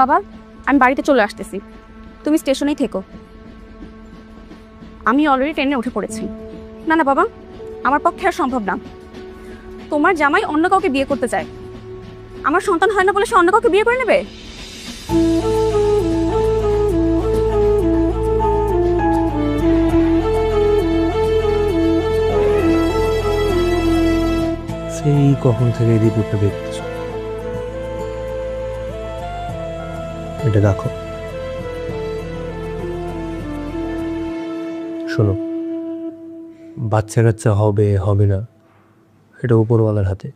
বাবা, আমি বাড়িতে চলে আসতেছি। তুমি স্টেশনেই থেকো। আমি অলরেডি ট্রেনে উঠে পড়েছি। না না বাবা, আমার পক্ষে আর সম্ভব না। তোমার জামাই অন্য কাউকে বিয়ে করতে চায়। আমার সন্তান হয় না বলে সে অন্য কাউকে বিয়ে করে নেবে? সেই কখন থেকে এই দেখতেছ? এটা দেখো শোনো বাচ্চা কাচ্চা হবে হবে না। এটা উপরওয়ালার হাতে।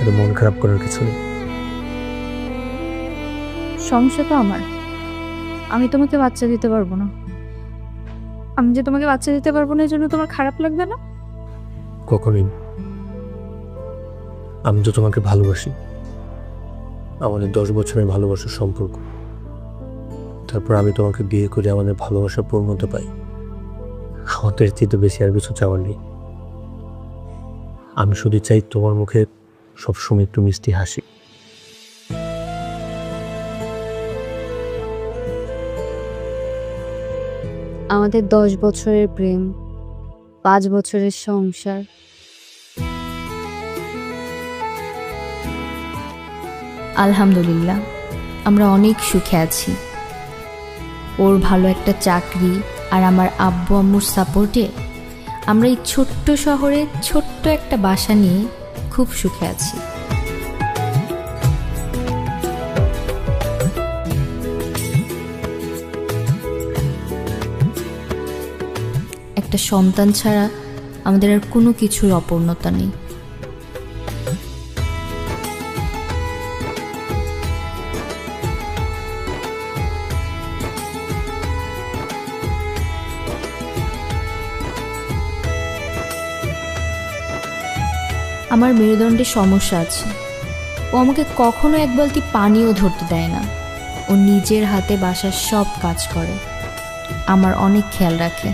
এটা মন খারাপ করার কিছু নেই। সমস্যা তো আমার। আমি তোমাকে বাচ্চা দিতে পারব না। আমি যে তোমাকে বাচ্চা দিতে পারব না এই জন্য তোমার খারাপ লাগবে না? কখনই আমি তো তোমাকে ভালোবাসি। আমাদের দশ বছরের ভালোবাসার সম্পর্ক। তারপর আমি তোমাকে বিয়ে করে আমাদের ভালোবাসা পূর্ণতা পাই। আমাদের তো বেশি আর কিছু চাওয়ার নেই। আমি শুধু চাই তোমার মুখে সবসময় একটু মিষ্টি হাসি। আমাদের দশ বছরের প্রেম, পাঁচ বছরের সংসার আলহামদুলিল্লাহ, আমরা অনেক সুখে আছি। ওর ভালো একটা চাকরি আর আমার আব্বু আম্মুর সাপোর্টে আমরা এই ছোট্ট শহরে ছোট্ট একটা বাসা নিয়ে খুব সুখে আছি। একটা সন্তান ছাড়া আমাদের আর কোনো কিছুর অপূর্ণতা নেই। আমার মেরুদণ্ডে সমস্যা আছে। ও আমাকে কখনো এক বালতি পানিও ধরতে দেয় না। ও নিজের হাতে বাসার সব কাজ করে। আমার অনেক খেয়াল রাখে।